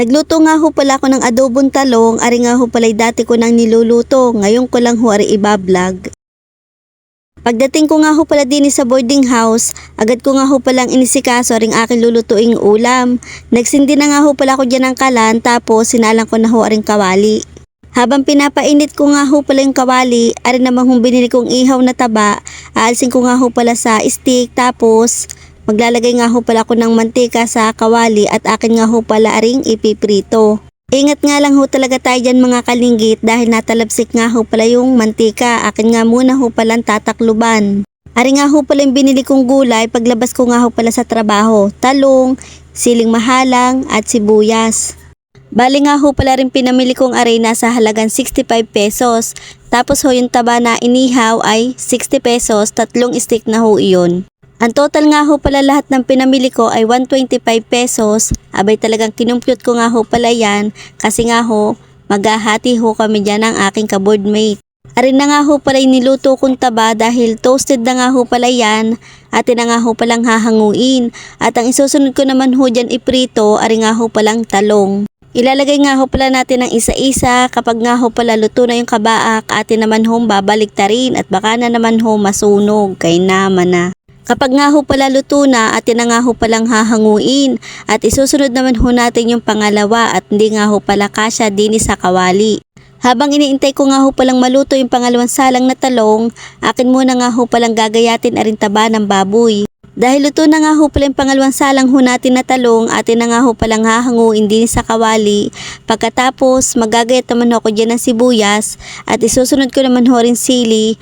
Nagluto nga ho pala ako ng adobong talong, ari nga ho pala dati ko nang niluluto, ngayon ko lang ho ari ibablog. Pagdating ko nga ho pala din sa boarding house, agad ko nga ho palang inisikaso ring aking lulutuing ulam. Nagsindi na nga ho pala ako dyan ng kalan tapos sinalang ko na ho aring kawali. Habang pinapainit ko nga ho pala yung kawali, ari naman hong kong ihaw na taba, aalsin ko nga ho pala sa stick tapos maglalagay nga ho pala ako ng mantika sa kawali at akin nga ho pala aring ipiprito. Ingat nga lang ho talaga tayo dyan mga kalinggit dahil natalabsik nga ho pala yung mantika. Akin nga muna ho palang tatakluban. Ari nga ho pala yung binili kong gulay paglabas ko nga ho pala sa trabaho. Talong, siling mahalang at sibuyas. Bali nga ho pala rin pinamili kong arena sa halagang 65 pesos. Tapos ho yung taba na inihaw ay 60 pesos, tatlong stick na ho iyon. Ang total nga ho pala lahat ng pinamili ko ay 125 pesos. Abay talagang kinumpute ko nga ho pala yan kasi nga ho maghahati ho kami dyan ng aking kaboardmate. Arin na nga ho pala niluto kong taba dahil toasted na nga ho pala yan at na nga ho palang hahanguin. At ang isusunod ko naman ho dyan iprito, ari nga ho palang talong. Ilalagay nga ho pala natin ng isa-isa kapag nga ho pala luto na yung kabaak atin naman ho babalik ta rin at baka na naman ho masunog kay naman na. Kapag nga ho pala luto na at na nga ho palang hahanguin at isusunod naman ho natin yung pangalawa at hindi nga ho pala kasya din sa kawali. Habang iniintay ko nga ho palang maluto yung pangalawang salang na talong, akin muna nga ho palang gagayatin arin taba ng baboy. Dahil luto na nga ho pala yung pangalawang salang ho natin na talong, atin na nga ho palang hahanguin din sa kawali. Pagkatapos, magagayat naman ho ako dyan ng sibuyas at isusunod ko naman ho rin sili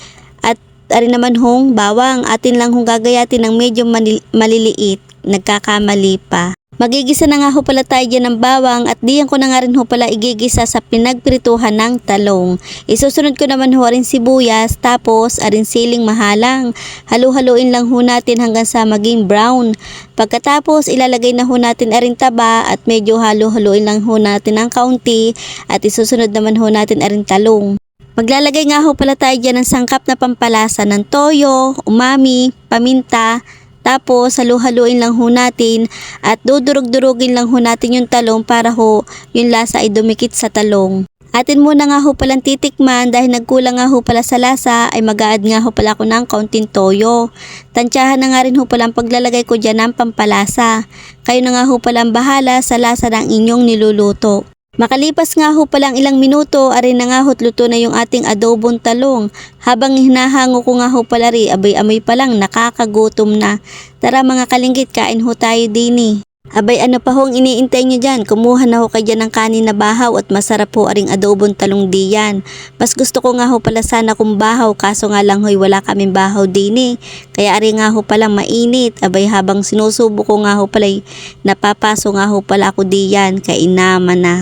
ari naman hong bawang. Atin lang hong gagayatin ng medyo maliliit, nagkakamali pa. Magigisa na nga ho pala tayo dyan ng bawang at diyan ko na nga rin ho pala igigisa sa pinagprituhan ng talong. Isusunod ko naman ho rin sibuyas tapos arin siling mahalang. Halu-haluin lang ho natin hanggang sa maging brown. Pagkatapos ilalagay na ho natin arin taba at medyo halu-haluin lang ho natin ng kaunti at isusunod naman ho natin arin talong. Maglalagay nga ho pala tayo dyan ng sangkap na pampalasa ng toyo, umami, paminta, tapos halu-haluin lang ho natin at dudurog-durugin lang ho natin yung talong para ho yung lasa ay dumikit sa talong. Atin muna nga ho palang titikman dahil nagkulang nga ho pala sa lasa ay mag-add nga ho pala ako ng kaunting toyo. Tansyahan na nga rin ho pala ang paglalagay ko dyan ng pampalasa. Kayo na nga ho pala ang bahala sa lasa ng inyong niluluto. Makalipas nga ho palang ilang minuto, arin na nga ho't luto na yung ating adobong talong. Habang hinahango ko nga ho pala ri, abay amoy pa lang, nakakagutom na. Tara mga kalinggit, kain ho tayo dini. Abay ano pa hong iniintay nyo dyan, kumuha na ho kayo dyan ng kanin na bahaw at masarap ho aring adobong talong diyan. Mas gusto ko nga ho pala sana kung bahaw kaso nga lang ho'y wala kaming bahaw dini. Kaya ari nga ho palang mainit, abay habang sinusubo ko nga ho pala'y napapaso nga ho pala ako diyan, kainaman na.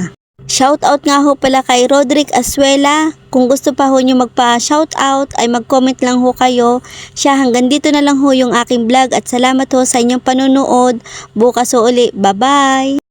Shout out nga ho pala kay Roderick Asuela. Kung gusto pa ho nyo magpa-shout out ay mag-comment lang ho kayo. Siya hanggang dito na lang ho yung aking vlog at salamat ho sa inyong panonood. Bukas ho uli. Bye-bye!